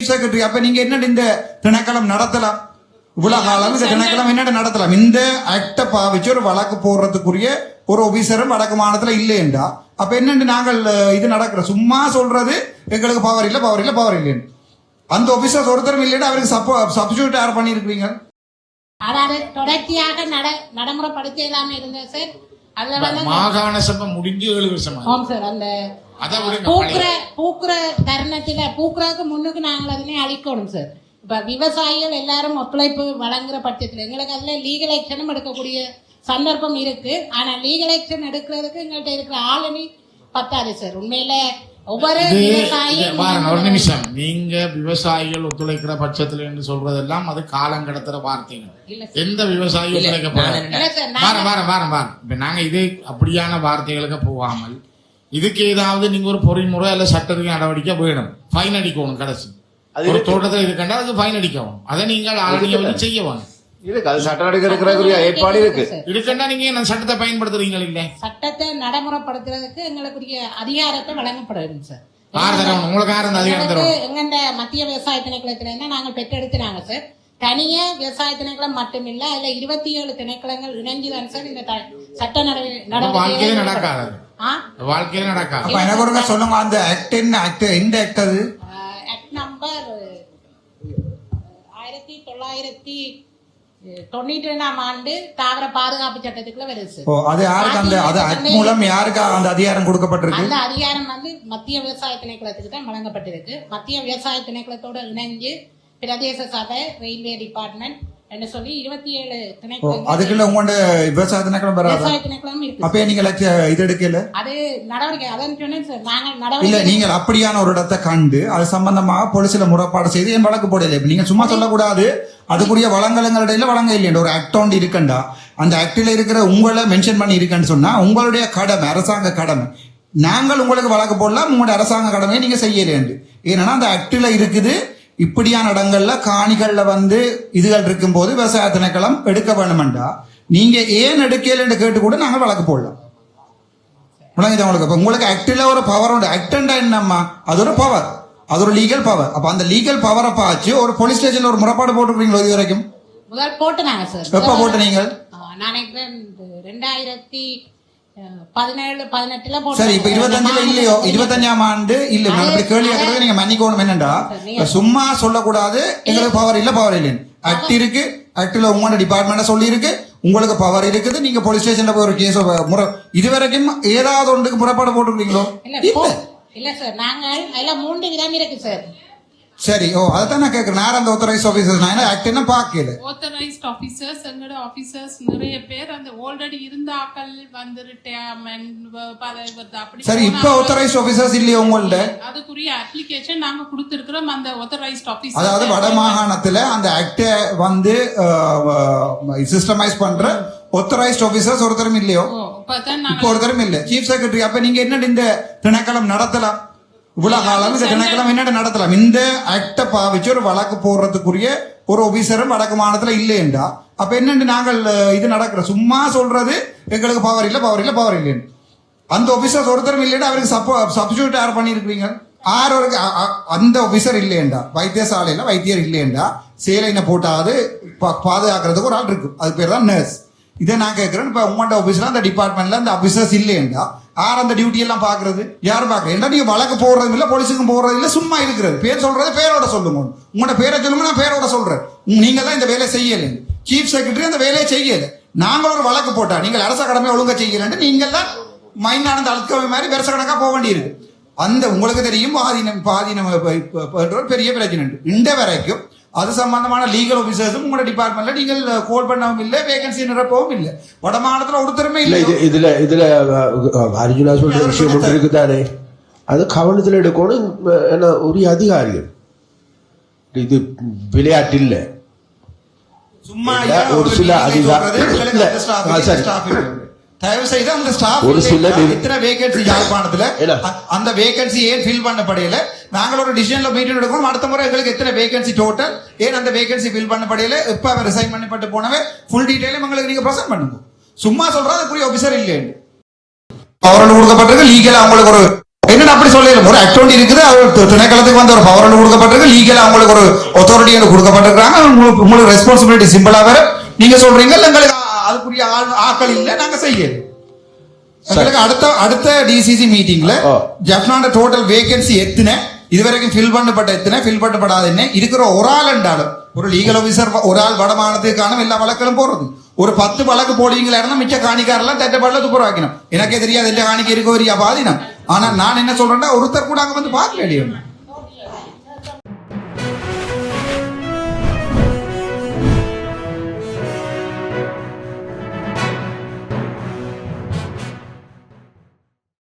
Secretary அப்ப நீங்க என்ன இந்த திணைக்களம் நடத்தலாம்? இவ்வளவு காலம் இந்த திணைக்களம் என்ன நடத்தலாம்? இந்த ஆக்ட பாவிச்சு ஒரு வழக்கு போடுறதுக்குரிய ஒரு ஆபீசரும் வடக்கு மாநிலத்துல இல்லையண்டா. அப்ப என்னன்னு நாங்கள் இது நடக்கிற? சும்மா சொல்றது எங்களுக்கு பவர் இல்ல பவர் இல்ல பவர் இல்லைன்னு அந்த ஆபீசர் ஒருத்தரும் இல்லைன்னா அவருக்கு சப்ஸ்டியூட் யார் பண்ணிருக்கீங்க அதாவது தொடர்ச்சியாக நட நடைமுறைப்படுத்த இல்லாம இருந்தது சார் மாகாண சபை முடிஞ்சு ஏழு வருஷமா? ஆம் சார். அந்த பூக்குற பூக்குற தருணத்துல பூக்குறதுக்கு முன்னுக்கு நாங்கள் அதனை அழிக்கணும் சார். இப்ப விவசாயிகள் எல்லாரும் ஒத்துழைப்பு வழங்குற பட்சத்துல எங்களுக்கு அதுல லீகல் ஆக்ஷனும் எடுக்கக்கூடிய சந்தர்ப்பம் இருக்கு. ஆனா லீகல் ஆக்ஷன் எடுக்கிறதுக்கு எங்கள்கிட்ட இருக்கிற ஆளுநி பத்தாது சார். உண்மையில பாருங்க ஒரு நிமிஷம். நீங்க விவசாயிகள் ஒத்துழைக்கிற பட்சத்துல என்று சொல்றதெல்லாம் அது காலம் கடத்துற வார்த்தைகள். எந்த விவசாயி ஒத்துழைக்க நாங்க வாரம் வாரம் வாரம் இப்ப நாங்க இது அப்படியான வார்த்தைகளுக்கு போகாமல் இதுக்கு ஏதாவது நீங்க ஒரு பொறிமுறை அல்ல சட்டத்துக்கு நடவடிக்கை வேணும். ஃபைன் அடிக்கணும் கடைசி. ஒரு தோட்டத்தில் இது கண்டா அதுக்கு ஃபைன் அடிக்கவும் அதை நீங்கள் ஆளுநர் வந்து செய்ய வேணும். இருக்கு அது ஏற்பாடு இருக்கு. நீங்க சட்டத்தை பயன்படுத்துறீங்க இல்ல? சட்டத்தை நடைமுறைப்படுத்துறதுக்கு எங்களுக்குரிய அதிகாரத்தை வழங்கப்படும் சார் உங்களுக்கு அதிகாரம் எங்கண்ட மத்திய விவசாய திணைக்களத்துல இருந்து நாங்கள் பெற்றெடுத்துனாங்க சார் தனியே விவசாய திணைக்களம் மட்டுமில்ல அதுல இருபத்தி ஏழு திணைக்களங்கள் இணைஞ்சுதான் சார் இந்த சட்ட நடவடிக்கை நடக்காது வாழ்க்கையில நடக்காது. அப்ப எனக்கு ஒருக்கா சொல்லுங்க அந்த ஆக்ட் என்ன ஆக்ட் எந்த ஆக்ட் அது? ஆக்ட் நம்பர் ஆயிரத்தி தொள்ளாயிரத்தி தொண்ணூற்றி ரெண்டாம் ஆண்டு தாவர பாதுகாப்பு சட்டத்துக்குள்ள வருது சார் ஓ அது யாருக்கு அந்த அது ஆக்ட் மூலம் யாருக்கு அந்த அதிகாரம் கொடுக்கப்பட்டிருக்கு? அந்த அதிகாரம் வந்து மத்திய விவசாய திணைக்களத்துக்கு தான் வழங்கப்பட்டிருக்கு. மத்திய விவசாய திணைக்களத்தோட இணைஞ்சு பிரதேச சபை ரயில்வே டிபார்ட்மெண்ட் என்று சொல்லி இருபத்தி ஏழு ஓ திணைக்களங்கள் அதுக்குள்ள உங்களோட விவசாய திணைக்களம் வராதா? விவசாய திணைக்களம் இருக்கு. அப்ப நீங்க இது எடுக்கல? அது நடவடிக்கை அதான் சொன்னேன் நாங்கள் இல்ல நடவடிக்கை நீங்கள் அப்படியான ஒரு இடத்தை கண்டு அது சம்பந்தமாக போலீஸ்ல முறைப்பாடு செய்து என் வழக்கு போடல. இப்ப நீங்க சும்மா சொல்லக்கூடாது. அதுக்குரிய வளங்களுடைய வழங்க இல்லையா ஒரு ஆக்ட் ஒன்று இருக்கண்டா? அந்த ஆக்டில் இருக்கிற உங்களை மென்ஷன் பண்ணி இருக்கேன்னு சொன்னா உங்களுடைய கடமை அரசாங்க கடமை. நாங்கள் உங்களுக்கு வழக்கு போடலாம் உங்களுடைய அரசாங்க கடமையை நீங்க செய்யலேண்டு ஏன்னா அந்த ஆக்டில் இருக்குது. இப்படியான இடங்கள்ல காணிகள்ல வந்து இதுகள் இருக்கும்போது விவசாய திணைக்களம் எடுக்க வேணுமெண்டா? நீங்க ஏன் எடுக்கலன்னு கேட்டு கூட நாங்கள் வழக்கு போடலாம் விளங்குது உங்களுக்கு அப்ப உங்களுக்கு ஆக்டில் ஒரு பவர் உண்டு. ஆக்டண்டா என்னம்மா? அது ஒரு பவர் அது ஒரு லீகல் பவர் அப்ப அந்த லீகல் பவரை பாய்ச்சி ஒரு போலீஸ் ஸ்டேஷன்ல ஒரு முறைப்பாடு போட்டுருக்கீங்களோ இது வரைக்கும்? முதல் போட்டுனாங்க சார் எப்ப போட்டு நீங்கள் நான் ரெண்டாயிரத்தி பதினேழு பதினெட்டுல போட்டு சரி இப்ப இருபத்தஞ்சுல இல்லையோ? இருபத்தஞ்சாம் ஆண்டு இல்ல இப்படி கேள்வி கேட்கறது நீங்க மன்னிக்கணும். என்னண்டா? சும்மா சொல்லக்கூடாது. எங்களுக்கு பவர் இல்ல பவர் இல்லைன்னு. ஆக்ட் இருக்கு. ஆக்டில் உங்களோட டிபார்ட்மெண்ட சொல்லி இருக்கு உங்களுக்கு பவர் இருக்குது. நீங்க போலீஸ் ஸ்டேஷன்ல போய் ஒரு கேஸ் முறை இது வரைக்கும் ஏதாவது ஒன்றுக்கு முறைப்பாடு போட்டுருக்கீங்களோ? இல்ல சார் அதுல மூன்று விதம் இருக்கு சார் சரி ஓ நான் கேட்கறேன். நான் அந்த ஆத்தரைஸ் ஆபீசர் நான் என்ன பார்க்கல? ஆத்தரைஸ்ட் ஆஃபீஸர்ஸ் எங்களோட ஆஃபீஸர்ஸ் நிறைய பேர் அந்த ஆல்ரெடி இருந்த ஆக்கள் வந்து ரிட்டையர்மெண்ட் அப்படி சரி இப்ப போனா ஆத்தரைஸ் ஆபீசர்ஸ் இல்லையா உங்கள்ட்ட? அதுக்குரிய அப்ளிகேஷன் நாங்க கொடுத்திருக்கிறோம் அந்த ஆத்தரைஸ்ட் ஆஃபீஸர் அதாவது வட மாகாணத்துல அந்த ஆக்ட வந்து சிஸ்டமைஸ் பண்ற ஒத்தரைஸ்ட் ஆபீசர்ஸ் ஒருத்தரும் இல்லையோ? இப்போ ஒருத்தரும் இல்ல. சீஃப் செக்ரட்டரி அப்ப நீங்க என்ன இந்த திணைக்களம் நடத்தலாம்? இவ்வளவு காலம் இந்த திணைக்களம் என்ன நடத்தலாம். இந்த ஆக்ட பாவிச்சு ஒரு வழக்கு போடுறதுக்குரிய ஒரு ஆபீசரும் வடக்கு மாநிலத்துல இல்லையண்டா. அப்ப என்னன்னு நாங்கள் இது நடக்கிற? சும்மா சொல்றது எங்களுக்கு பவர் இல்ல பவர் இல்ல பவர் இல்லைன்னு அந்த ஆபீசர் ஒருத்தரும் இல்லைன்னா அவருக்கு சப்ஸ்டியூட் யார் பண்ணிருக்கீங்க ஆறு அந்த ஆபீசர் இல்லையண்டா. வைத்தியசாலையில வைத்தியர் இல்லையண்டா. சேலைன போட்டாது பா- பாதுகாக்கிறதுக்கு ஒரு ஆள் இருக்கு. அது பேர் தான் நர்ஸ் இதை நான் கேட்கிறேன் இப்ப உங்களோட ஆபீஸ்ல அந்த டிபார்ட்மெண்ட்ல அந்த ஆபீசர்ஸ் இல்லையண்டா. யார் அந்த டியூட்டி எல்லாம் பாக்குறது யார் பாக்குறது என்ன நீங்க வழக்கு போடுறதும் இல்ல போலீஸுக்கும் போடுறது இல்ல சும்மா இருக்கிறது. பேர் சொல்றது பேரோட சொல்லுங்க. உங்களோட பேரை சொல்லுங்க நான் பேரோட சொல்றேன். நீங்க தான் இந்த வேலையை செய்யல. சீஃப் செக்ரட்டரி அந்த வேலையை செய்யல. நாங்கள் ஒரு வழக்கு போட்டா நீங்கள் அரச கடமை ஒழுங்க செய்யலன்னு நீங்கள் தான் மைனானந்த அழுத்தவை மாதிரி வருஷ கணக்கா போக வேண்டியிருக்கு. அந்த உங்களுக்கு தெரியும் பாதீனம் பாதீனம் ப- ஒரு பெரிய பிரச்சனை உண்டு. இந்த வரைக்கும் அது சம்பந்தமான லீகல் ஆபீசர்ஸும் உங்களோட டிபார்ட்மெண்ட்ல நீங்கள் கோல் பண்ணவும் இல்லை வேகன்சி நிரப்பவும் இல்லை. வடமாநிலத்துல ஒருத்தருமே இல்ல இல்லை இது இதுல இதுல அர்ஜுனா சொல்ற விஷயம் ஒன்று இருக்குதானே? அது கவனத்தில் எடுக்கணும் என்ன உரிய அதிகாரிகள். இது விளையாட்டு இல்ல சும்மா ஒரு சில நீங்க தயவு செய்து அந்த ஸ்டாஃப் ஒரு சில இத்தனை வேகன்சி யாழ்ப்பாணத்துல. அந்த வேகன்சி ஏன் ஃபில் பண்ணப்படையில? நாங்கள் ஒரு டிசிஷன்ல மீட்டிங் எடுக்கணும் அடுத்த முறை எங்களுக்கு எத்தனை வேகன்சி டோட்டல் ஏன் அந்த வேகன்சி ஃபில் பண்ணப்படையில? எப்ப அவர் ரிசைன் பண்ணப்பட்டு போனவே ஃபுல் டீடைலும் எங்களுக்கு நீங்க ப்ரெசென்ட் பண்ணுங்க. சும்மா சொல்றது அதுக்குரிய ஆபீசர் இல்லைன்னு அவர்கள் கொடுக்கப்பட்டிருக்கு லீகலா அவங்களுக்கு ஒரு என்னடா அப்படி சொல்லிடலாம் ஒரு அக்கௌண்ட் இருக்குது. அது ஒரு திணைக்களத்துக்கு வந்து ஒரு பவர் கொடுக்கப்பட்டிருக்கு. லீகலா அவங்களுக்கு ஒரு ஒன்று கொடுக்கப்பட்டிருக்காங்க உங்களுக்கு ரெஸ்பான்சிபிலிட்டி சிம்பிளா வேற. நீங்க சொல்றீங்க இல்ல எங்களுக்கு அதுக்குரிய ஆள் ஆட்கள் இல்ல நாங்க செய்யணும் அடுத்த அடுத்த டிசிசி மீட்டிங்ல ஆ. ஜப்னாண்ட டோட்டல் வேகன்சி எத்தனை? இதுவரைக்கும் ஃபில் பண்ணப்பட்ட எத்தனை? ஃபில் பண்ணப்படாத என்ன? இருக்கிற ஒரு ஆள் என்றாலும் ஒரு லீகல் ஆபீசர் ஒரு ஆள் வடமானத்துக்கான எல்லா வழக்கிலும் போறது ஒரு பத்து வழக்கு போடுவீங்களா மிச்ச காணிக்காரெல்லாம் தட்டப்பாடல துப்புரவாக்கணும் எனக்கே தெரியாது எல்லா காணிக்க இருக்க வரியா பாதினம் ஆனா நான் என்ன சொல்றேன்னா ஒருத்தர் கூட அங்க வந்து பார்க்க வேண்டியது